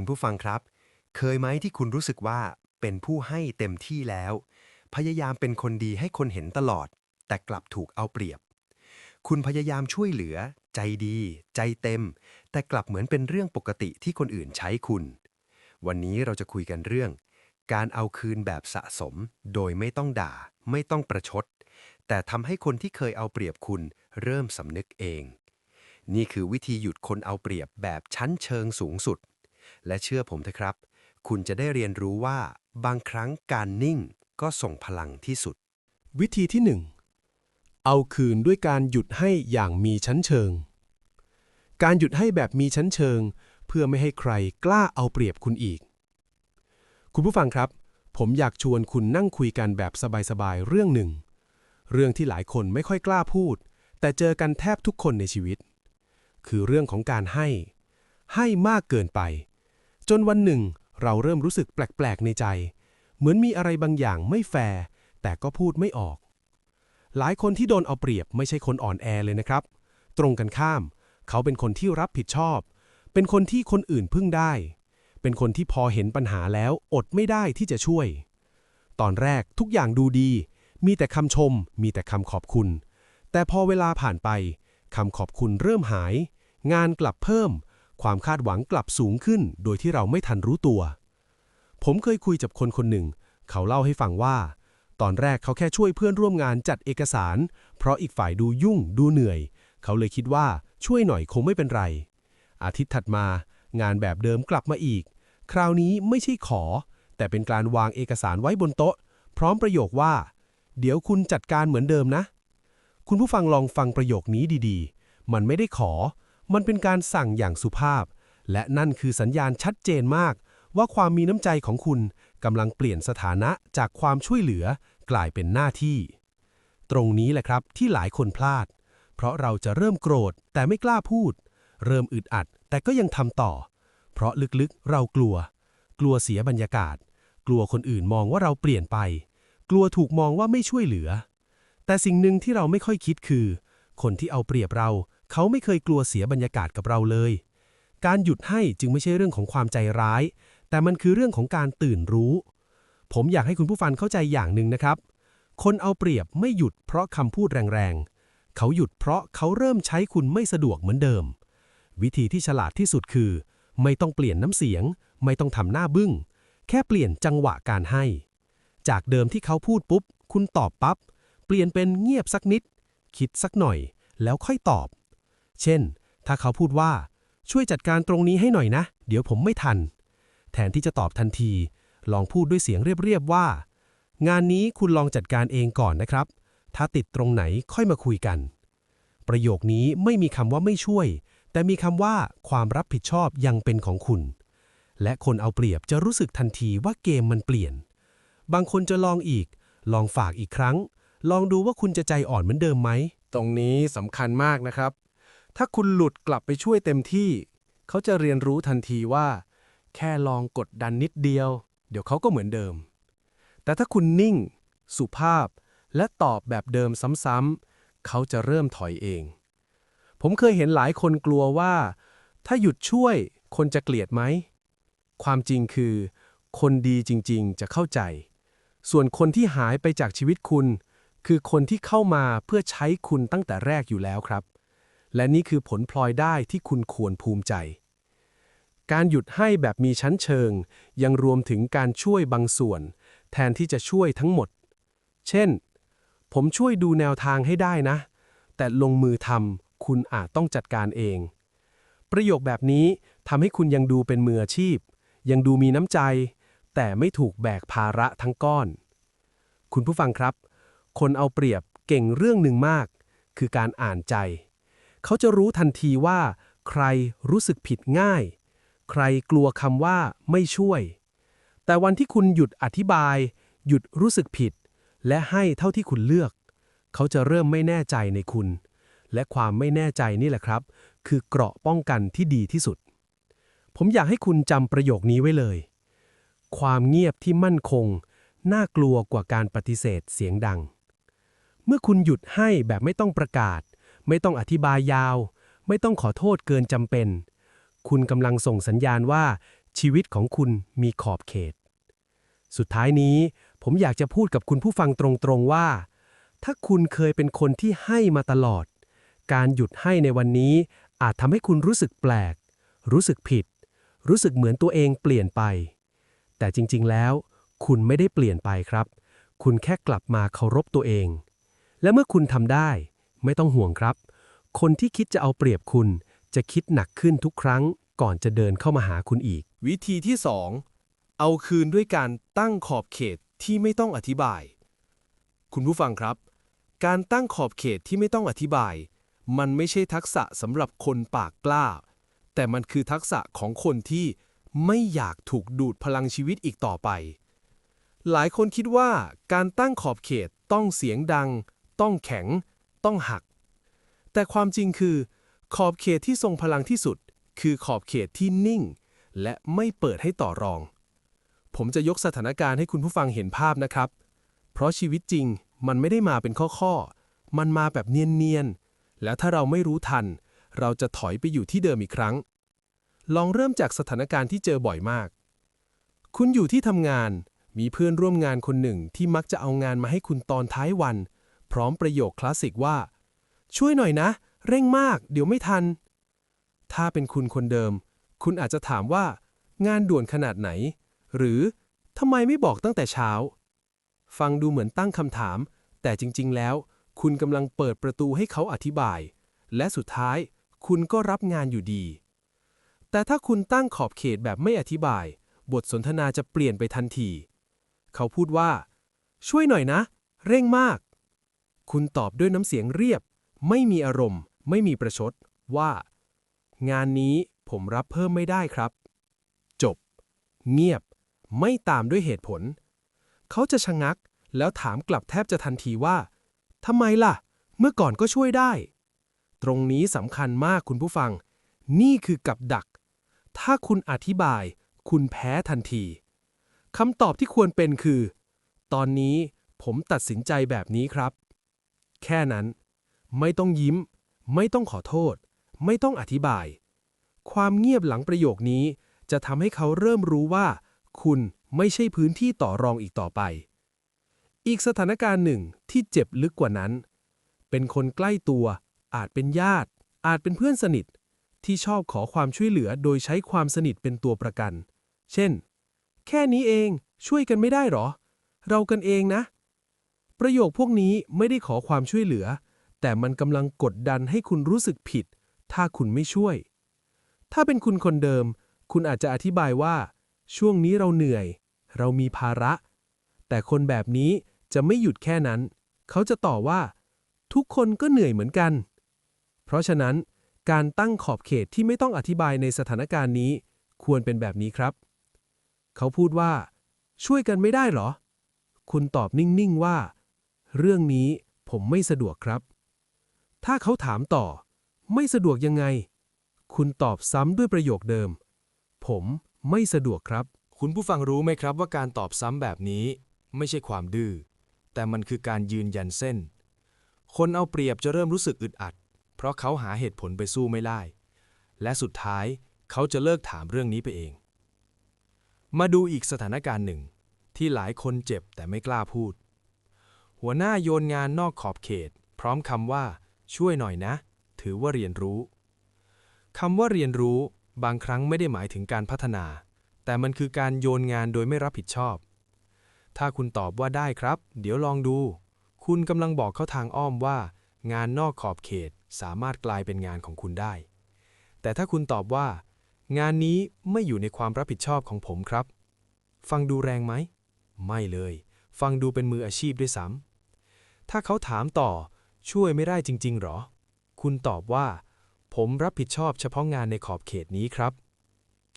คุณผู้ฟังครับ เคยไหมที่คุณรู้สึกว่าเป็นผู้ให้เต็มที่แล้ว พยายามเป็นคนดีให้คนเห็นตลอด แต่กลับถูกเอาเปรียบ คุณพยายามช่วยเหลือ ใจดี ใจเต็ม แต่กลับเหมือนเป็นเรื่องปกติที่คนอื่นใช้คุณ วันนี้เราจะคุยกันเรื่อง การเอาคืนแบบสะสม โดยไม่ต้องด่า ไม่ต้องประชด แต่ทำให้คนที่เคยเอาเปรียบคุณ เริ่มสำนึกเอง นี่คือวิธีหยุดคนเอาเปรียบแบบชั้นเชิงสูงสุด และเชื่อผมเถอะครับ คุณจะได้เรียนรู้ว่า บางครั้งการนิ่งก็ส่งพลังที่สุด วิธีที่ 1 เอาคืนด้วยการหยุดให้อย่างมีชั้นเชิง การหยุดให้แบบมีชั้นเชิง เพื่อไม่ให้ใครกล้าเอาเปรียบคุณอีก คุณผู้ฟังครับ ผมอยากชวนคุณนั่งคุยกันแบบสบายๆเรื่องหนึ่ง เรื่องที่หลายคนไม่ค่อยกล้าพูด แต่เจอกันแทบทุกคนในชีวิต คือเรื่องของการให้ ให้มากเกินไป จนวันหนึ่ง เราเริ่มรู้สึกแปลก ๆ ในใจ เหมือนมีอะไรบางอย่างไม่แฟร์แต่ก็พูดไม่ออก หลายคนที่โดนเอาเปรียบไม่ใช่คนอ่อนแอเลยนะครับ ตรงกันข้าม เขาเป็นคนที่รับผิดชอบ เป็นคนที่คนอื่นพึ่งได้ เป็นคนที่พอเห็นปัญหาแล้วอดไม่ได้ที่จะช่วย ตอนแรกทุกอย่างดูดี มีแต่คำชม มีแต่คำขอบคุณ แต่พอเวลาผ่านไปคำขอบคุณเริ่มหาย งานกลับเพิ่ม ความคาดหวังกลับสูงขึ้น โดยที่เราไม่ทันรู้ตัว ผมเคยคุยกับคนคนหนึ่ง เขาเล่าให้ฟังว่า ตอนแรกเขาแค่ช่วยเพื่อนร่วมงานจัดเอกสาร เพราะอีกฝ่ายดูยุ่ง ดูเหนื่อย เขาเลยคิดว่าช่วยหน่อยคงไม่เป็นไร อาทิตย์ถัดมา งานแบบเดิมกลับมาอีก คราวนี้ไม่ใช่ขอ แต่เป็นการวางเอกสารไว้บนโต๊ะ พร้อมประโยคว่า เดี๋ยวคุณจัดการเหมือนเดิมนะ คุณผู้ฟังลองฟังประโยคนี้ดีๆ มันไม่ได้ขอ มันเป็นการสั่งอย่างสุภาพ และนั่นคือสัญญาณชัดเจนมาก ว่าความมีน้ำใจของคุณกำลังเปลี่ยนสถานะจากความช่วยเหลือกลายเป็นหน้าที่ ตรงนี้แหละครับที่หลายคนพลาด เพราะเราจะเริ่มโกรธแต่ไม่กล้าพูด เริ่มอึดอัดแต่ก็ยังทำต่อ เพราะลึกๆเรากลัว กลัวเสียบรรยากาศ กลัวคนอื่นมองว่าเราเปลี่ยนไป กลัวถูกมองว่าไม่ช่วยเหลือ แต่สิ่งหนึ่งที่เราไม่ค่อยคิดคือ คนที่เอาเปรียบเรา เขาไม่เคยกลัวเสียบรรยากาศกับเราเลย การหยุดให้จึงไม่ใช่เรื่องของความใจร้าย แต่มันคือเรื่องของการตื่นรู้ ผมอยากให้คุณผู้ฟังเข้าใจอย่างหนึ่งนะครับ คนเอาเปรียบไม่หยุดเพราะคำพูดแรงๆ เขาหยุดเพราะเขาเริ่มใช้คุณไม่สะดวกเหมือนเดิม วิธีที่ฉลาดที่สุดคือ ไม่ต้องเปลี่ยนน้ำเสียง ไม่ต้องทำหน้าบึ้ง แค่เปลี่ยนจังหวะการให้ จากเดิมที่เขาพูดปุ๊บ คุณตอบปับ๊บ เปลี่ยนเป็นเงียบสักนิด คิดสักหน่อย แล้วค่อยตอบ เช่น ถ้าเขาพูดว่า ช่วยจัดการตรงนี้ให้หน่อยนะ เดี๋ยวผมไม่ทัน แทนที่จะตอบทันที ลองพูดด้วยเสียงเรียบๆว่า งานนี้คุณลองจัดการเองก่อนนะครับ ถ้าติดตรงไหนค่อยมาคุยกัน ประโยคนี้ไม่มีคำว่าไม่ช่วย แต่มีคำว่าความรับผิดชอบยังเป็นของคุณ และคนเอาเปรียบจะรู้สึกทันทีว่าเกมมันเปลี่ยน บางคนจะลองอีก ลองฝากอีกครั้ง ลองดูว่าคุณจะใจอ่อนเหมือนเดิมไหม ตรงนี้สำคัญมากนะครับ ถ้าคุณหลุดกลับไปช่วยเต็มที่ เขาจะเรียนรู้ทันทีว่า แค่ลองกดดันนิดเดียว เดี๋ยวเขาก็เหมือนเดิม แต่ถ้าคุณนิ่ง สุภาพ และตอบแบบเดิมซ้ำๆเขาจะเริ่มถอยเอง ผมเคยเห็นหลายคนกลัวว่า ถ้าหยุดช่วย คนจะเกลียดไหม ความจริงคือ คนดีจริงๆ จะเข้าใจ ส่วนคนที่หายไปจากชีวิตคุณ คือคนที่เข้ามาเพื่อใช้คุณตั้งแต่แรกอยู่แล้วครับ และนี่คือผลพลอยได้ที่คุณควรภูมิใจ การหยุดให้แบบมีชั้นเชิง ยังรวมถึงการช่วยบางส่วน แทนที่จะช่วยทั้งหมด เช่น ผมช่วยดูแนวทางให้ได้นะ แต่ลงมือทำคุณอาจต้องจัดการเอง ประโยคแบบนี้ทำให้คุณยังดูเป็นมืออาชีพ ยังดูมีน้ำใจ แต่ไม่ถูกแบกภาระทั้งก้อน คุณผู้ฟังครับ คนเอาเปรียบเก่งเรื่องหนึ่งมาก คือการอ่านใจ เขาจะรู้ทันทีว่า ใครรู้สึกผิดง่าย ใครกลัวคำว่าไม่ช่วย แต่วันที่คุณหยุดอธิบาย หยุดรู้สึกผิด และให้เท่าที่คุณเลือก เขาจะเริ่มไม่แน่ใจในคุณ และความไม่แน่ใจนี่แหละครับ คือเกราะป้องกันที่ดีที่สุด ผมอยากให้คุณจำประโยคนี้ไว้เลย ความเงียบที่มั่นคง น่ากลัวกว่าการปฏิเสธเสียงดัง เมื่อคุณหยุดให้แบบไม่ต้องประกาศ ไม่ต้องอธิบายยาว ไม่ต้องขอโทษเกินจำเป็น คุณกำลังส่งสัญญาณว่าชีวิตของคุณมีขอบเขต สุดท้ายนี้ ผมอยากจะพูดกับคุณผู้ฟังตรงๆว่า ถ้าคุณเคยเป็นคนที่ให้มาตลอด การหยุดให้ในวันนี้อาจทำให้คุณรู้สึกแปลก รู้สึกผิด รู้สึกเหมือนตัวเองเปลี่ยนไป แต่จริงๆแล้ว คุณไม่ได้เปลี่ยนไปครับ คุณแค่กลับมาเคารพตัวเอง และเมื่อคุณทำได้ ไม่ต้องห่วงครับ คนที่คิดจะเอาเปรียบคุณ จะคิดหนักขึ้นทุกครั้ง ก่อนจะเดินเข้ามาหาคุณอีก วิธีที่ 2 เอาคืนด้วยการตั้งขอบเขตที่ไม่ต้องอธิบาย คุณผู้ฟังครับ การตั้งขอบเขตที่ไม่ต้องอธิบาย มันไม่ใช่ทักษะสำหรับคนปากกล้า แต่มันคือทักษะของคนที่ไม่อยากถูกดูดพลังชีวิตอีกต่อไป หลายคนคิดว่าการตั้งขอบเขตต้องเสียงดัง ต้องแข็ง ต้องหัก แต่ความจริงคือ ขอบเขตที่ทรงพลังที่สุด คือขอบเขตที่นิ่ง และไม่เปิดให้ต่อรอง ผมจะยกสถานการณ์ให้คุณผู้ฟังเห็นภาพนะครับ เพราะชีวิตจริงมันไม่ได้มาเป็นข้อๆ มันมาแบบเนียนๆ แล้วถ้าเราไม่รู้ทัน เราจะถอยไปอยู่ที่เดิมอีกครั้ง ลองเริ่มจากสถานการณ์ที่เจอบ่อยมาก คุณอยู่ที่ทำงาน มีเพื่อนร่วมงานคนหนึ่งที่มักจะเอางานมาให้คุณตอนท้ายวัน พร้อมประโยคคลาสสิกว่า ช่วยหน่อยนะ เร่งมาก เดี๋ยวไม่ทัน ถ้าเป็นคุณคนเดิม คุณอาจจะถามว่า งานด่วนขนาดไหน หรือทำไมไม่บอกตั้งแต่เช้า ฟังดูเหมือนตั้งคำถาม แต่จริง ๆ แล้ว คุณกำลังเปิดประตูให้เขาอธิบาย และสุดท้าย คุณก็รับงานอยู่ดี แต่ถ้าคุณตั้งขอบเขตแบบไม่อธิบาย บทสนทนาจะเปลี่ยนไปทันที เขาพูดว่า ช่วยหน่อยนะ เร่งมาก คุณตอบด้วยน้ำเสียงเรียบ ไม่มีอารมณ์ ไม่มีประชด ว่า งานนี้ผมรับเพิ่มไม่ได้ครับ จบ เงียบ ไม่ตามด้วยเหตุผล เขาจะชะงัก แล้วถามกลับแทบจะทันทีว่าทำไมล่ะ เมื่อก่อนก็ช่วยได้ ตรงนี้สำคัญมากคุณผู้ฟัง นี่คือกับดัก ถ้าคุณอธิบาย คุณแพ้ทันทีคำตอบที่ควรเป็นคือ ตอนนี้ผมตัดสินใจแบบนี้ครับ แค่นั้น ไม่ต้องยิ้ม ไม่ต้องขอโทษ ไม่ต้องอธิบาย ความเงียบหลังประโยคนี้ จะทำให้เขาเริ่มรู้ว่า คุณไม่ใช่พื้นที่ต่อรองอีกต่อไป อีกสถานการณ์หนึ่งที่เจ็บลึกกว่านั้น เป็นคนใกล้ตัว อาจเป็นญาติ อาจเป็นเพื่อนสนิท ที่ชอบขอความช่วยเหลือโดยใช้ความสนิทเป็นตัวประกัน เช่น แค่นี้เอง ช่วยกันไม่ได้หรอ เรากันเองนะ ประโยคพวกนี้ไม่ได้ขอความช่วยเหลือ แต่มันกำลังกดดันให้คุณรู้สึกผิด ถ้าคุณไม่ช่วย ถ้าเป็นคุณคนเดิม คุณอาจจะอธิบายว่า ช่วงนี้เราเหนื่อย เรามีภาระ แต่คนแบบนี้จะไม่หยุดแค่นั้น เขาจะต่อว่า ทุกคนก็เหนื่อยเหมือนกัน เพราะฉะนั้น การตั้งขอบเขตที่ไม่ต้องอธิบายในสถานการณ์นี้ ควรเป็นแบบนี้ครับ เขาพูดว่า ช่วยกันไม่ได้หรอ คุณตอบนิ่ง ๆ ว่า เรื่องนี้ผมไม่สะดวกครับ ถ้าเขาถามต่อ ไม่สะดวกยังไง คุณตอบซ้ำด้วยประโยคเดิม ผมไม่สะดวกครับ คุณผู้ฟังรู้ไหมครับว่าการตอบซ้ำแบบนี้ ไม่ใช่ความดื้อ แต่มันคือการยืนยันเส้น คนเอาเปรียบจะเริ่มรู้สึกอึดอัด เพราะเขาหาเหตุผลไปสู้ไม่ได้ และสุดท้ายเขาจะเลิกถามเรื่องนี้ไปเอง มาดูอีกสถานการณ์หนึ่ง ที่หลายคนเจ็บแต่ไม่กล้าพูด หัวหน้าโยนงานนอกขอบเขต พร้อมคำว่า ช่วยหน่อยนะ ถือว่าเรียนรู้คำว่าเรียนรู้บางครั้งไม่ได้หมายถึงการพัฒนา แต่มันคือการโยนงานโดยไม่รับผิดชอบ ถ้าคุณตอบว่าได้ครับ เดี๋ยวลองดู คุณกำลังบอกเขาทางอ้อมว่า งานนอกขอบเขตสามารถกลายเป็นงานของคุณได้ แต่ถ้าคุณตอบว่า งานนี้ไม่อยู่ในความรับผิดชอบของผมครับ ฟังดูแรงไหม ไม่เลย ฟังดูเป็นมืออาชีพด้วยซ้ำ ถ้าเขาถามต่อ ช่วยไม่ได้จริง ๆ หรอ คุณตอบว่า ผมรับผิดชอบเฉพาะงานในขอบเขตนี้ครับ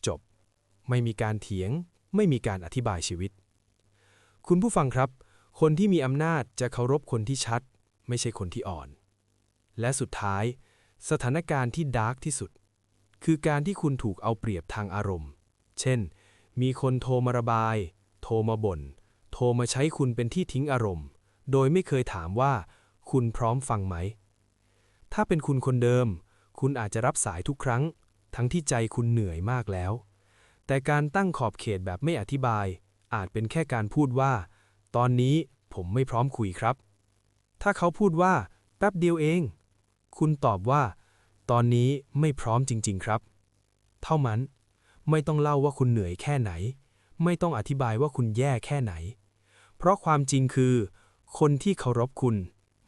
จบ ไม่มีการเถียง ไม่มีการอธิบายชีวิต คุณผู้ฟังครับ คนที่มีอำนาจจะเคารพคนที่ชัด ไม่ใช่คนที่อ่อน และสุดท้าย สถานการณ์ที่ดาร์กที่สุด คือการที่คุณถูกเอาเปรียบทางอารมณ์ เช่น มีคนโทรมาระบาย โทรมาบ่น โทรมาใช้คุณเป็นที่ทิ้งอารมณ์ โดยไม่เคยถามว่า คุณพร้อมฟังไหม ถ้าเป็นคุณคนเดิม คุณอาจจะรับสายทุกครั้ง ทั้งที่ใจคุณเหนื่อยมากแล้ว แต่การตั้งขอบเขตแบบไม่อธิบาย อาจเป็นแค่การพูดว่า ตอนนี้ผมไม่พร้อมคุยครับ ถ้าเขาพูดว่า แป๊บเดียวเอง คุณตอบว่า ตอนนี้ไม่พร้อมจริง ๆ ครับ เท่านั้น ไม่ต้องเล่าว่าคุณเหนื่อยแค่ไหน ไม่ต้องอธิบายว่าคุณแย่แค่ไหน เพราะความจริงคือ คนที่เคารพคุณ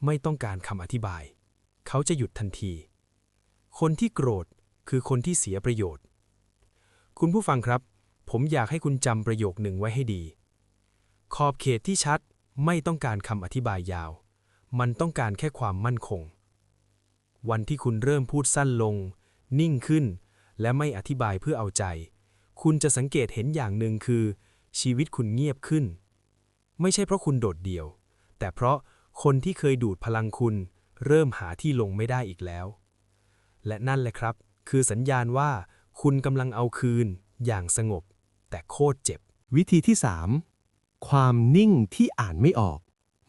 ไม่ต้องการคำอธิบาย เขาจะหยุดทันที คนที่โกรธคือคนที่เสียประโยชน์ คุณผู้ฟังครับ ผมอยากให้คุณจำประโยคหนึ่งไว้ให้ดี ขอบเขตที่ชัดไม่ต้องการคำอธิบายยาว มันต้องการแค่ความมั่นคง วันที่คุณเริ่มพูดสั้นลง นิ่งขึ้น และไม่อธิบายเพื่อเอาใจ คุณจะสังเกตเห็นอย่างหนึ่งคือ ชีวิตคุณเงียบขึ้น ไม่ใช่เพราะคุณโดดเดี่ยว แต่เพราะคนที่เคยดูดพลังคุณ เริ่มหาที่ลงไม่ได้อีกแล้ว และนั่นแหละครับ คือสัญญาณว่าคุณกำลังเอาคืน อย่างสงบ แต่โคตรเจ็บ วิธีที่ 3 ความนิ่งที่อ่านไม่ออก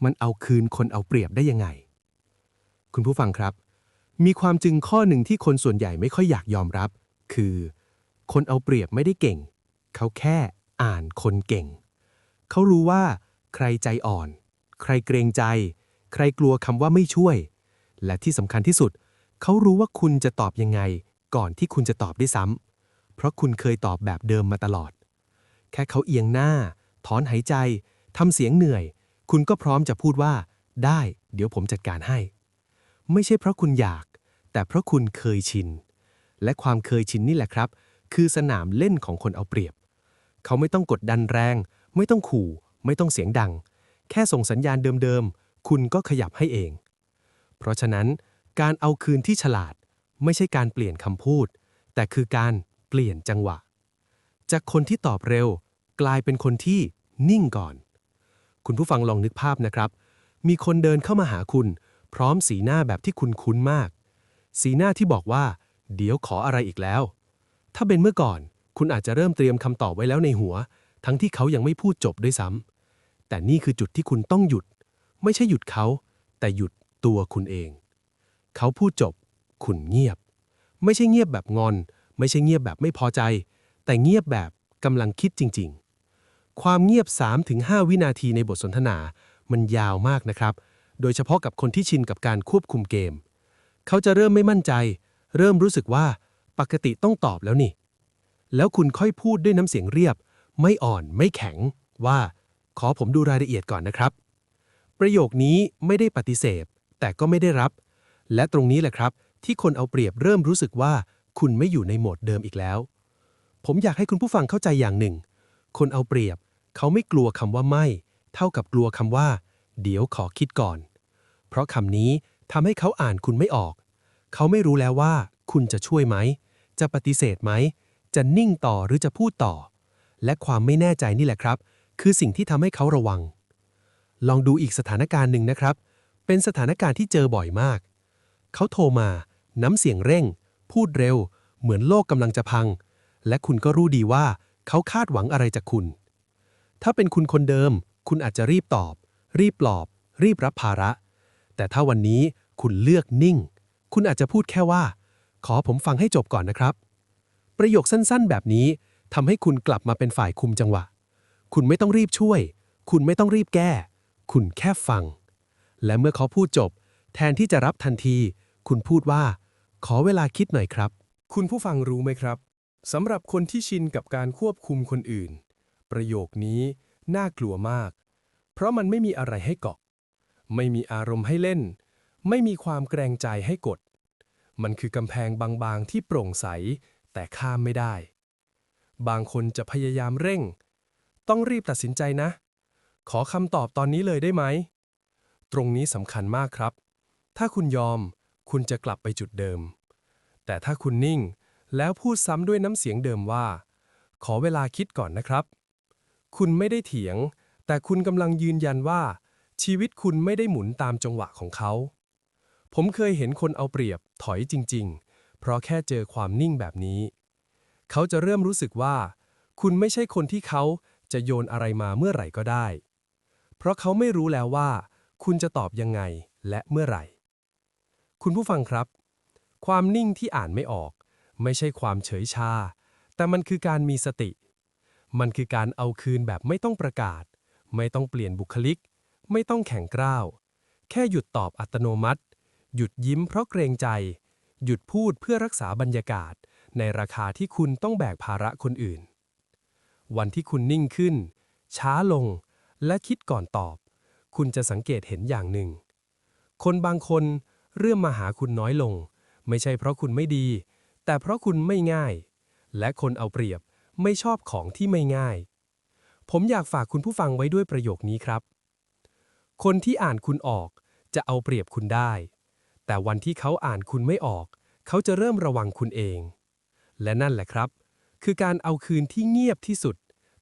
มันเอาคืนคนเอาเปรียบได้ยังไง คุณผู้ฟังครับ มีความจึงข้อหนึ่งที่คนส่วนใหญ่ไม่ค่อยอยากยอมรับ คือ คนเอาเปรียบไม่ได้เก่ง เขาแค่อ่านคนเก่ง เขารู้ว่า ใครใจอ่อน ใครเกรงใจ ใครกลัวคำว่าไม่ช่วย และที่สำคัญที่สุด เขารู้ว่าคุณจะตอบยังไง ก่อนที่คุณจะตอบได้วยซ้ำเพราะคุณเคยตอบแบบเดิมมาตลอด แค่เขาเอียงหน้า ถอนหายใจทำเสียงเหนื่อย คุณก็พร้อมจะพูดว่า ได้ เดี๋ยวผมจัดการให้ ไม่ใช่เพราะคุณอยาก แต่เพราะคุณเคยชิน และความเคยชินนี่แหละครับ คือสนามเล่นของคนเอาเปรียบ เขาไม่ต้องกดดันแรง ไม่ต้องขู่ ไม่ต้องเสียงดัง แค่ส่งสัญญาณเดิมๆ คุณก็ขยับให้เอง เพราะฉะนั้นการเอาคืนที่ฉลาด ไม่ใช่การเปลี่ยนคำพูด แต่คือการเปลี่ยนจังหวะ จากคนที่ตอบเร็ว กลายเป็นคนที่นิ่งก่อน คุณผู้ฟังลองนึกภาพนะครับ มีคนเดินเข้ามาหาคุณ พร้อมสีหน้าแบบที่คุณคุ้นมาก สีหน้าที่บอกว่า เดี๋ยวขออะไรอีกแล้ว ถ้าเป็นเมื่อก่อน คุณอาจจะเริ่มเตรียมคำตอบไว้แล้วในหัว ทั้งที่เขายังไม่พูดจบด้วยซ้ำ แต่นี่คือจุดที่คุณต้องหยุด ไม่ใช่หยุดเขา แต่หยุดตัวคุณเอง เขาพูดจบ คุณเงียบ ไม่ใช่เงียบแบบงอน ไม่ใช่เงียบแบบไม่พอใจ แต่เงียบแบบกำลังคิดจริง ๆ ความเงียบ 3-5 วินาทีในบทสนทนามันยาวมากนะครับ โดยเฉพาะกับคนที่ชินกับการควบคุมเกม เขาจะเริ่มไม่มั่นใจ เริ่มรู้สึกว่าปกติต้องตอบแล้วนี่ แล้วคุณค่อยพูดด้วยน้ำเสียงเรียบ ไม่อ่อนไม่แข็งว่า ขอผมดูรายละเอียดก่อนนะครับ ประโยคนี้ไม่ได้ปฏิเสธ แต่ก็ไม่ได้รับ และตรงนี้แหละครับ ที่คนเอาเปรียบเริ่มรู้สึกว่า คุณไม่อยู่ในโหมดเดิมอีกแล้ว ผมอยากให้คุณผู้ฟังเข้าใจอย่างหนึ่ง คนเอาเปรียบ เขาไม่กลัวคำว่าไม่ เท่ากับกลัวคำว่า เดี๋ยวขอคิดก่อน เพราะคำนี้ทำให้เขาอ่านคุณไม่ออก เขาไม่รู้แล้วว่า คุณจะช่วยไหม จะปฏิเสธไหม จะนิ่งต่อหรือจะพูดต่อ และความไม่แน่ใจนี่แหละครับ คือสิ่งที่ทำให้เขาระวัง ลองดูอีกสถานการณ์หนึ่งนะครับ เป็นสถานการณ์ที่เจอบ่อยมาก เขาโทรมา น้ำเสียงเร่ง พูดเร็ว เหมือนโลกกำลังจะพัง และคุณก็รู้ดีว่าเขาคาดหวังอะไรจากคุณ ถ้าเป็นคุณคนเดิม คุณอาจจะรีบตอบ รีบปลอบ รีบรับภาระ แต่ถ้าวันนี้คุณเลือกนิ่ง คุณอาจจะพูดแค่ว่า ขอผมฟังให้จบก่อนนะครับ ประโยคสั้นๆ แบบนี้ทำให้คุณกลับมาเป็นฝ่ายคุมจังหวะ คุณไม่ต้องรีบช่วย คุณไม่ต้องรีบแก้ คุณแค่ฟัง และเมื่อเขาพูดจบ แทนที่จะรับทันที คุณพูดว่า ขอเวลาคิดหน่อยครับ คุณผู้ฟังรู้ไหมครับสำหรับคนที่ชินกับการควบคุมคนอื่น ประโยคนี้น่ากลัวมาก เพราะมันไม่มีอะไรให้เกาะ ไม่มีอารมณ์ให้เล่น ไม่มีความแกรงใจให้กด มันคือกำแพงบางๆที่โปร่งใส แต่ข้ามไม่ได้ บางคนจะพยายามเร่ง ต้องรีบตัดสินใจนะ ขอคำตอบตอนนี้เลยได้ไหม ตรงนี้สำคัญมากครับ ถ้าคุณยอม คุณจะกลับไปจุดเดิม แต่ถ้าคุณนิ่ง แล้วพูดซ้ำด้วยน้ำเสียงเดิมว่า ขอเวลาคิดก่อนนะครับ คุณไม่ได้เถียง แต่คุณกำลังยืนยันว่า ชีวิตคุณไม่ได้หมุนตามจังหวะของเขา ผมเคยเห็นคนเอาเปรียบถอยจริง ๆ เพราะแค่เจอความนิ่งแบบนี้ เขาจะเริ่มรู้สึกว่า คุณไม่ใช่คนที่เขา จะโยนอะไรมาเมื่อไหร่ก็ได้ เพราะเขาไม่รู้แล้วว่า คุณจะตอบยังไงและเมื่อไหร่ คุณผู้ฟังครับ ความนิ่งที่อ่านไม่ออก ไม่ใช่ความเฉยชา แต่มันคือการมีสติ มันคือการเอาคืนแบบไม่ต้องประกาศ ไม่ต้องเปลี่ยนบุคลิก ไม่ต้องแข่งกร้าว แค่หยุดตอบอัตโนมัติ หยุดยิ้มเพราะเกรงใจ หยุดพูดเพื่อรักษาบรรยากาศ ในราคาที่คุณต้องแบกภาระคนอื่น วันที่คุณนิ่งขึ้น ช้าลง และคิดก่อนตอบ คุณจะสังเกตเห็นอย่างหนึ่ง คนบางคนเริ่มมาหาคุณน้อยลง ไม่ใช่เพราะคุณไม่ดี แต่เพราะคุณไม่ง่าย และคนเอาเปรียบไม่ชอบของที่ไม่ง่าย ผมอยากฝากคุณผู้ฟังไว้ด้วยประโยคนี้ครับ คนที่อ่านคุณออกจะเอาเปรียบคุณได้ แต่วันที่เขาอ่านคุณไม่ออก เขาจะเริ่มระวังคุณเอง และนั่นแหละครับ คือการเอาคืนที่เงียบที่สุด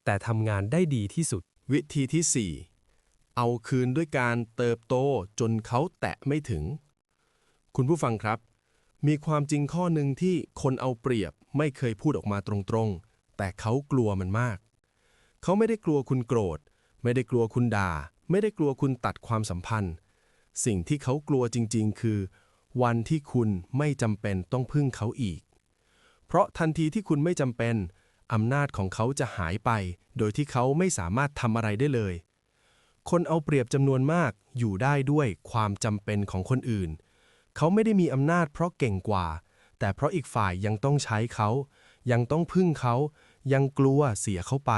แต่ทำงานได้ดีที่สุด วิธีที่ 4 เอาคืนด้วยการเติบโตจนเขาแตะไม่ถึง คุณผู้ฟังครับ มีความจริงข้อหนึ่งที่คนเอาเปรียบไม่เคยพูดออกมาตรงๆ แต่เขากลัวมันมาก เขาไม่ได้กลัวคุณโกรธ ไม่ได้กลัวคุณด่า ไม่ได้กลัวคุณตัดความสัมพันธ์ สิ่งที่เขากลัวจริงๆ คือ วันที่คุณไม่จำเป็นต้องพึ่งเขาอีก เพราะทันทีที่คุณไม่จำเป็น อำนาจของเขาจะหายไป โดยที่เขาไม่สามารถทำอะไรได้เลย คนเอาเปรียบจำนวนมากอยู่ได้ด้วยความจำเป็นของคนอื่น เขาไม่ได้มีอำนาจเพราะเก่งกว่า แต่เพราะอีกฝ่ายยังต้องใช้เขา ยังต้องพึ่งเขา ยังกลัวเสียเขาไป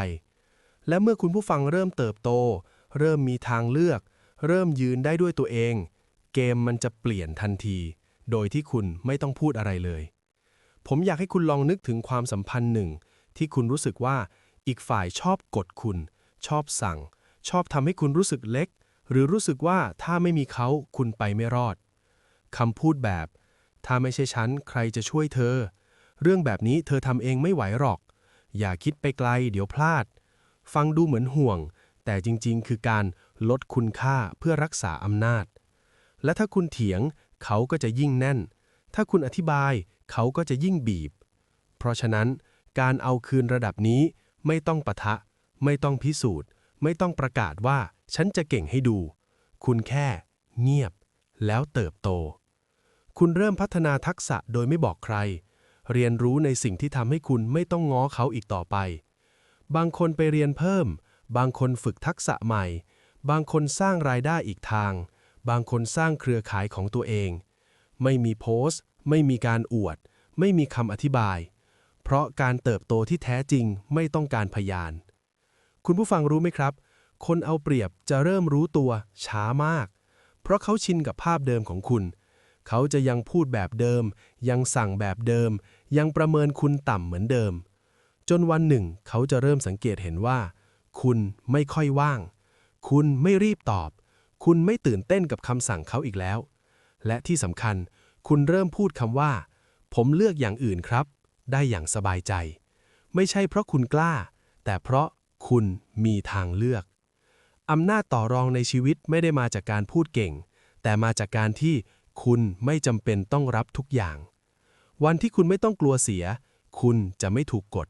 และเมื่อคุณผู้ฟังเริ่มเติบโต เริ่มมีทางเลือก เริ่มยืนได้ด้วยตัวเอง เกมมันจะเปลี่ยนทันที โดยที่คุณไม่ต้องพูดอะไรเลย ผมอยากให้คุณลองนึกถึงความสัมพันธ์หนึ่ง ที่คุณรู้สึกว่าอีกฝ่ายชอบกดคุณ ชอบสั่ง ชอบทำให้คุณรู้สึกเล็ก หรือรู้สึกว่าถ้าไม่มีเขาคุณไปไม่รอดคำพูดแบบ ถ้าไม่ใช่ฉันใครจะช่วยเธอ เรื่องแบบนี้เธอทำเองไม่ไหวหรอก อย่าคิดไปไกลเดี๋ยวพลาด ฟังดูเหมือนห่วง แต่จริงๆ คือการลดคุณค่าเพื่อรักษาอำนาจ และถ้าคุณเถียงเขาก็จะยิ่งแน่น ถ้าคุณอธิบาย เขาก็จะยิ่งบีบ เพราะฉะนั้นการเอาคืนระดับนี้ไม่ต้องปะทะ ไม่ต้องพิสูจน์ ไม่ต้องประกาศว่าฉันจะเก่งให้ดู คุณแค่ เงียบ แล้วเติบโต คุณเริ่มพัฒนาทักษะโดยไม่บอกใคร เรียนรู้ในสิ่งที่ทำให้คุณไม่ต้องง้อเขาอีกต่อไป บางคนไปเรียนเพิ่ม บางคนฝึกทักษะใหม่ บางคนสร้างรายได้อีกทาง บางคนสร้างเครือข่ายของตัวเอง ไม่มีโพสต์ ไม่มีการอวด ไม่มีคำอธิบาย เพราะการเติบโตที่แท้จริงไม่ต้องการพยาน คุณผู้ฟังรู้ไหมครับ คนเอาเปรียบจะเริ่มรู้ตัวช้ามาก เพราะเขาชินกับภาพเดิมของคุณ เขาจะยังพูดแบบเดิม ยังสั่งแบบเดิม ยังประเมินคุณต่ำเหมือนเดิม จนวันหนึ่ง เขาจะเริ่มสังเกตเห็นว่า คุณไม่ค่อยว่าง คุณไม่รีบตอบ คุณไม่ตื่นเต้นกับคำสั่งเขาอีกแล้ว และที่สำคัญ คุณเริ่มพูดคำว่า ผมเลือกอย่างอื่นครับ ได้อย่างสบายใจ ไม่ใช่เพราะคุณกล้า แต่เพราะคุณมีทางเลือก อำนาจต่อรองในชีวิตไม่ได้มาจากการพูดเก่ง แต่มาจากการที่คุณไม่จำเป็นต้องรับทุกอย่าง วันที่คุณไม่ต้องกลัวเสีย คุณจะไม่ถูกกด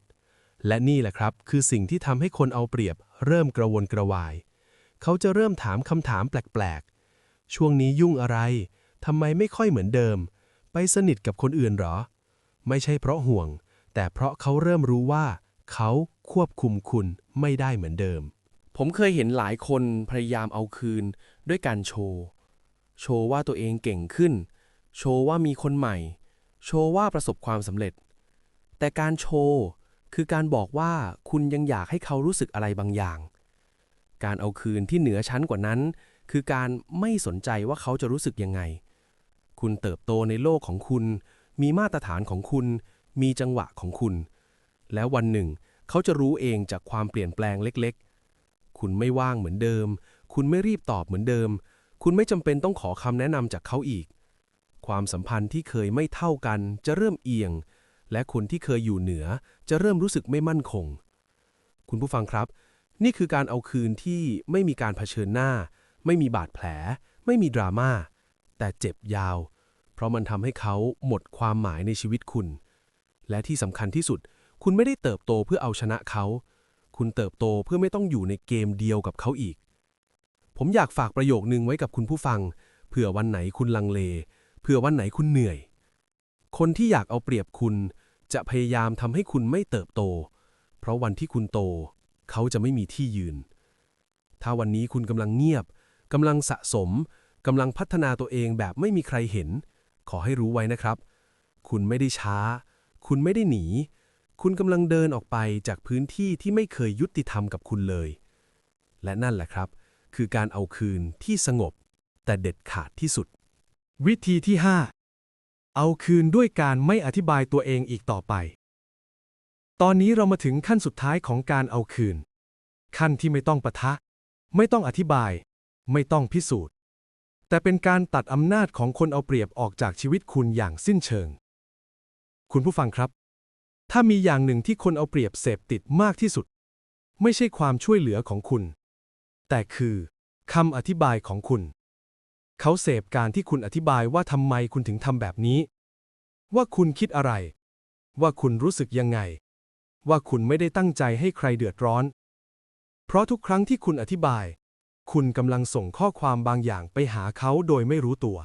และนี่แหละครับ คือสิ่งที่ทำให้คนเอาเปรียบ เริ่มกระวนกระวาย เขาจะเริ่มถามคำถามแปลกๆ ช่วงนี้ยุ่งอะไร ทำไมไม่ค่อยเหมือนเดิม ไปสนิทกับคนอื่นหรอ ไม่ใช่เพราะห่วง แต่เพราะเขาเริ่มรู้ว่า เขาควบคุมคุณไม่ได้เหมือนเดิม ผมเคยเห็นหลายคนพยายามเอาคืนด้วยการโชว์ โชว์ว่าตัวเองเก่งขึ้น โชว์ว่ามีคนใหม่ โชว์ว่าประสบความสำเร็จ แต่การโชว์คือการบอกว่าคุณยังอยากให้เขารู้สึกอะไรบางอย่าง การเอาคืนที่เหนือชั้นกว่านั้น คือการไม่สนใจว่าเขาจะรู้สึกยังไง คุณเติบโตในโลกของคุณ มีมาตรฐานของคุณ มีจังหวะของคุณ แล้ววันหนึ่ง เขาจะรู้เองจากความเปลี่ยนแปลงเล็กๆ คุณไม่ว่างเหมือนเดิม คุณไม่รีบตอบเหมือนเดิม คุณไม่จำเป็นต้องขอคำแนะนำจากเขาอีก ความสัมพันธ์ที่เคยไม่เท่ากันจะเริ่มเอียง และคนที่เคยอยู่เหนือจะเริ่มรู้สึกไม่มั่นคง คุณผู้ฟังครับ นี่คือการเอาคืนที่ไม่มีการเผชิญหน้า ไม่มีบาดแผล ไม่มีดราม่า แต่เจ็บยาว เพราะมันทำให้เขาหมดความหมายในชีวิตคุณ และที่สำคัญที่สุด คุณไม่ได้เติบโตเพื่อเอาชนะเขา คุณเติบโตเพื่อไม่ต้องอยู่ในเกมเดียวกับเขาอีก ผมอยากฝากประโยคนึงไว้กับคุณผู้ฟัง เผื่อวันไหนคุณลังเล เผื่อวันไหนคุณเหนื่อย คนที่อยากเอาเปรียบคุณ จะพยายามทำให้คุณไม่เติบโต เพราะวันที่คุณโต เขาจะไม่มีที่ยืน ถ้าวันนี้คุณกำลังเงียบกำลังสะสม กำลังพัฒนาตัวเองแบบไม่มีใครเห็น ขอให้รู้ไว้นะครับ คุณไม่ได้ช้า คุณไม่ได้หนี คุณกำลังเดินออกไปจากพื้นที่ที่ไม่เคยยุติธรรมกับคุณเลย และนั่นแหละครับ คือการเอาคืนที่สงบ แต่เด็ดขาดที่สุด วิธีที่ 5 เอาคืนด้วยการไม่อธิบายตัวเองอีกต่อไป ตอนนี้เรามาถึงขั้นสุดท้ายของการเอาคืน ขั้นที่ไม่ต้องปะทะ ไม่ต้องอธิบาย ไม่ต้องพิสูจน์ แต่เป็นการตัดอำนาจของคนเอาเปรียบออกจากชีวิตคุณอย่างสิ้นเชิง คุณผู้ฟังครับ ถ้ามีอย่างหนึ่งที่คนเอาเปรียบเสพติดมากที่สุด ไม่ใช่ความช่วยเหลือของคุณ แต่คือคำอธิบายของคุณ เขาเสพการที่คุณอธิบายว่าทำไมคุณถึงทำแบบนี้ ว่าคุณคิดอะไร ว่าคุณรู้สึกยังไง ว่าคุณไม่ได้ตั้งใจให้ใครเดือดร้อน เพราะทุกครั้งที่คุณอธิบาย คุณกำลังส่งข้อความบางอย่างไปหาเขาโดยไม่รู้ตัว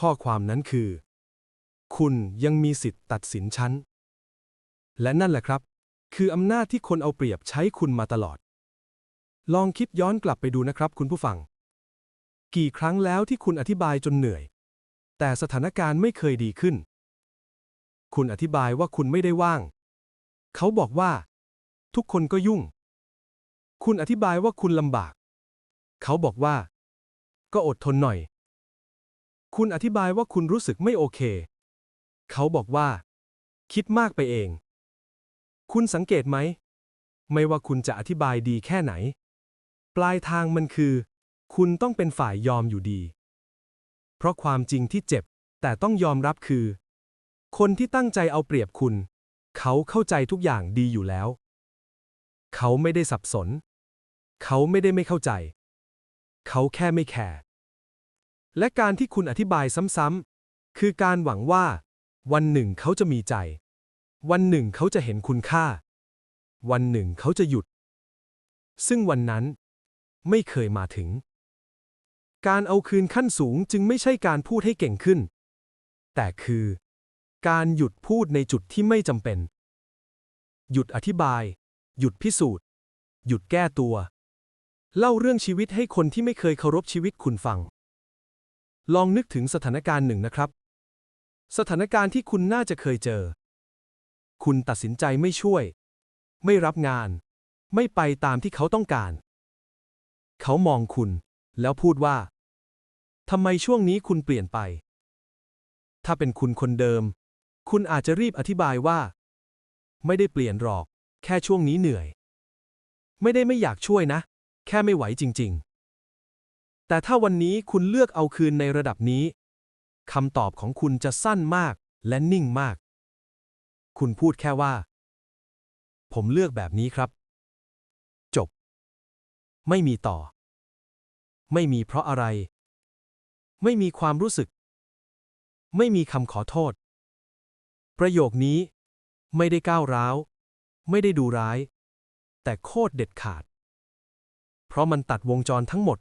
ข้อความนั้นคือ คุณยังมีสิทธิ์ตัดสินฉัน และนั่นแหละครับ คืออำนาจที่คนเอาเปรียบใช้คุณมาตลอด ลองคิดย้อนกลับไปดูนะครับคุณผู้ฟัง กี่ครั้งแล้วที่คุณอธิบายจนเหนื่อย แต่สถานการณ์ไม่เคยดีขึ้น คุณอธิบายว่าคุณไม่ได้ว่าง เขาบอกว่า ทุกคนก็ยุ่ง คุณอธิบายว่าคุณลำบาก เขาบอกว่า ก็อดทนหน่อย คุณอธิบายว่าคุณรู้สึกไม่โอเค เขาบอกว่า คิดมากไปเอง คุณสังเกตไหม ไม่ว่าคุณจะอธิบายดีแค่ไหน ปลายทางมันคือ คุณต้องเป็นฝ่ายยอมอยู่ดี เพราะความจริงที่เจ็บ แต่ต้องยอมรับคือ คนที่ตั้งใจเอาเปรียบคุณ เขาเข้าใจทุกอย่างดีอยู่แล้ว เขาไม่ได้สับสน เขาไม่ได้ไม่เข้าใจ เขาแค่ไม่แคร์ และการที่คุณอธิบายซ้ำๆ คือการหวังว่า วันหนึ่งเขาจะมีใจ วันหนึ่งเขาจะเห็นคุณค่า วันหนึ่งเขาจะหยุด ซึ่งวันนั้นไม่เคยมาถึง การเอาคืนขั้นสูงจึงไม่ใช่การพูดให้เก่งขึ้น แต่คือ การหยุดพูดในจุดที่ไม่จำเป็น หยุดอธิบาย หยุดพิสูจน์ หยุดแก้ตัว เล่าเรื่องชีวิตให้คนที่ไม่เคยเคารพชีวิตคุณฟัง ลองนึกถึงสถานการณ์หนึ่งนะครับ สถานการณ์ที่คุณน่าจะเคยเจอ คุณตัดสินใจไม่ช่วย ไม่รับงาน ไม่ไปตามที่เขาต้องการ เขามองคุณ แล้วพูดว่าทำไมช่วงนี้คุณเปลี่ยนไป ถ้าเป็นคุณคนเดิม คุณอาจจะรีบอธิบายว่า ไม่ได้เปลี่ยนหรอก แค่ช่วงนี้เหนื่อย ไม่ได้ไม่อยากช่วยนะ แค่ไม่ไหวจริง ๆ แต่ถ้าวันนี้คุณเลือกเอาคืนในระดับนี้คำตอบของคุณจะสั้นมากและนิ่งมาก คุณพูดแค่ว่า ผมเลือกแบบนี้ครับ จบ ไม่มีต่อ ไม่มีเพราะอะไร ไม่มีความรู้สึก ไม่มีคำขอโทษ ประโยคนี้ ไม่ได้ก้าวร้าว ไม่ได้ดูร้าย แต่โคตรเด็ดขาด เพราะมันตัดวงจรทั้งหมด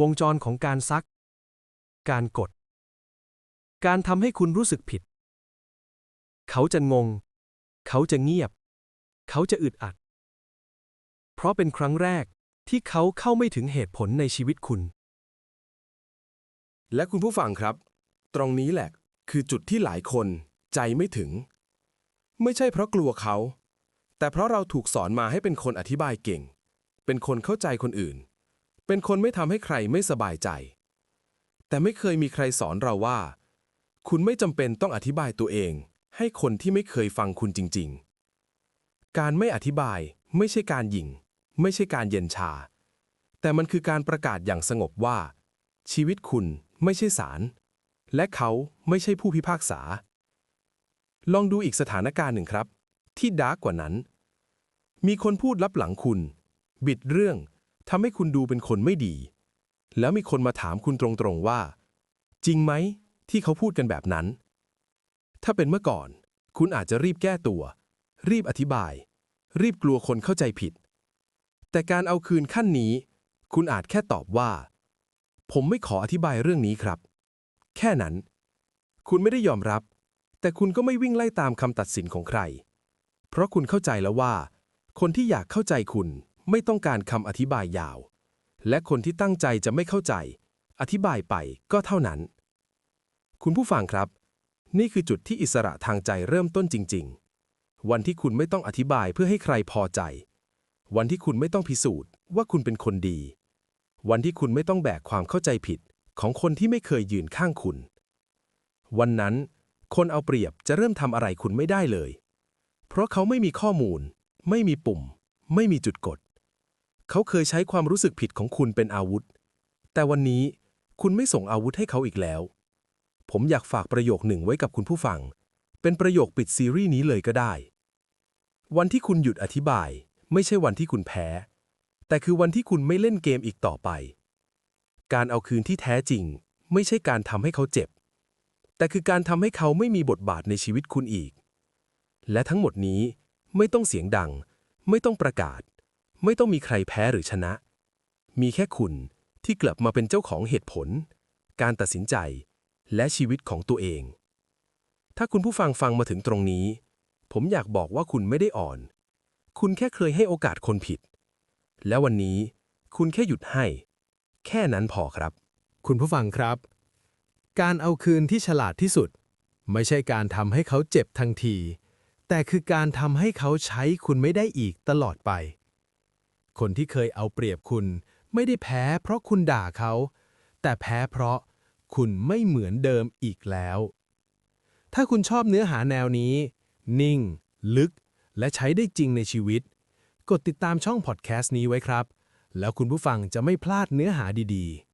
วงจรของการซัก การกด การทำให้คุณรู้สึกผิด เขาจะงง เขาจะเงียบ เขาจะอึดอัด เพราะเป็นครั้งแรกที่เขาเข้าไม่ถึงเหตุผลในชีวิตคุณ และคุณผู้ฟังครับ ตรงนี้แหละคือจุดที่หลายคนใจไม่ถึง ไม่ใช่เพราะกลัวเขา แต่เพราะเราถูกสอนมาให้เป็นคนอธิบายเก่ง เป็นคนเข้าใจคนอื่น เป็นคนไม่ทำให้ใครไม่สบายใจ แต่ไม่เคยมีใครสอนเราว่า คุณไม่จำเป็นต้องอธิบายตัวเอง ให้คนที่ไม่เคยฟังคุณจริง ๆ การไม่อธิบายไม่ใช่การหยิ่ง ไม่ใช่การเย็นชา แต่มันคือการประกาศอย่างสงบว่า ชีวิตคุณไม่ใช่ศาลและเขาไม่ใช่ผู้พิพากษา ลองดูอีกสถานการณ์หนึ่งครับ ที่ดาร์กกว่านั้น มีคนพูดลับหลังคุณ บิดเรื่องทำให้คุณดูเป็นคนไม่ดี แล้วมีคนมาถามคุณตรงๆว่า จริงไหมที่เขาพูดกันแบบนั้น ถ้าเป็นเมื่อก่อน คุณอาจจะรีบแก้ตัว รีบอธิบาย รีบกลัวคนเข้าใจผิด แต่การเอาคืนขั้นนี้ คุณอาจแค่ตอบว่า ผมไม่ขออธิบายเรื่องนี้ครับ แค่นั้น คุณไม่ได้ยอมรับ แต่คุณก็ไม่วิ่งไล่ตามคำตัดสินของใคร เพราะคุณเข้าใจแล้วว่า คนที่อยากเข้าใจคุณ ไม่ต้องการคำอธิบายยาว และคนที่ตั้งใจจะไม่เข้าใจ อธิบายไปก็เท่านั้น คุณผู้ฟังครับ นี่คือจุดที่อิสระทางใจเริ่มต้นจริง ๆ วันที่คุณไม่ต้องอธิบายเพื่อให้ใครพอใจ วันที่คุณไม่ต้องพิสูจน์ว่าคุณเป็นคนดี วันที่คุณไม่ต้องแบกความเข้าใจผิดของคนที่ไม่เคยยืนข้างคุณ วันนั้น คนเอาเปรียบจะเริ่มทำอะไรคุณไม่ได้เลย เพราะเขาไม่มีข้อมูล ไม่มีปุ่ม ไม่มีจุดกด เขาเคยใช้ความรู้สึกผิดของคุณเป็นอาวุธ แต่วันนี้คุณไม่ส่งอาวุธให้เขาอีกแล้ว ผมอยากฝากประโยคหนึ่งไว้กับคุณผู้ฟัง เป็นประโยคปิดซีรีส์นี้เลยก็ได้ วันที่คุณหยุดอธิบาย ไม่ใช่วันที่คุณแพ้ แต่คือวันที่คุณไม่เล่นเกมอีกต่อไป การเอาคืนที่แท้จริง ไม่ใช่การทำให้เขาเจ็บ แต่คือการทำให้เขาไม่มีบทบาทในชีวิตคุณอีก และทั้งหมดนี้ไม่ต้องเสียงดัง ไม่ต้องประกาศ ไม่ต้องมีใครแพ้หรือชนะ มีแค่คุณที่กลับมาเป็นเจ้าของเหตุผล การตัดสินใจ และชีวิตของตัวเอง ถ้าคุณผู้ฟังฟังมาถึงตรงนี้ ผมอยากบอกว่าคุณไม่ได้อ่อน คุณแค่เคยให้โอกาสคนผิด และวันนี้คุณแค่หยุดให้ แค่นั้นพอครับ คุณผู้ฟังครับ การเอาคืนที่ฉลาดที่สุด ไม่ใช่การทำให้เขาเจ็บทันที แต่คือการทำให้เขาใช้คุณไม่ได้อีกตลอดไป คนที่เคยเอาเปรียบคุณ ไม่ได้แพ้เพราะคุณด่าเขา แต่แพ้เพราะคุณไม่เหมือนเดิมอีกแล้ว ถ้าคุณชอบเนื้อหาแนวนี้ นิ่ง ลึก และใช้ได้จริงในชีวิต กดติดตามช่องพอดแคสต์นี้ไว้ครับ แล้วคุณผู้ฟังจะไม่พลาดเนื้อหาดีๆ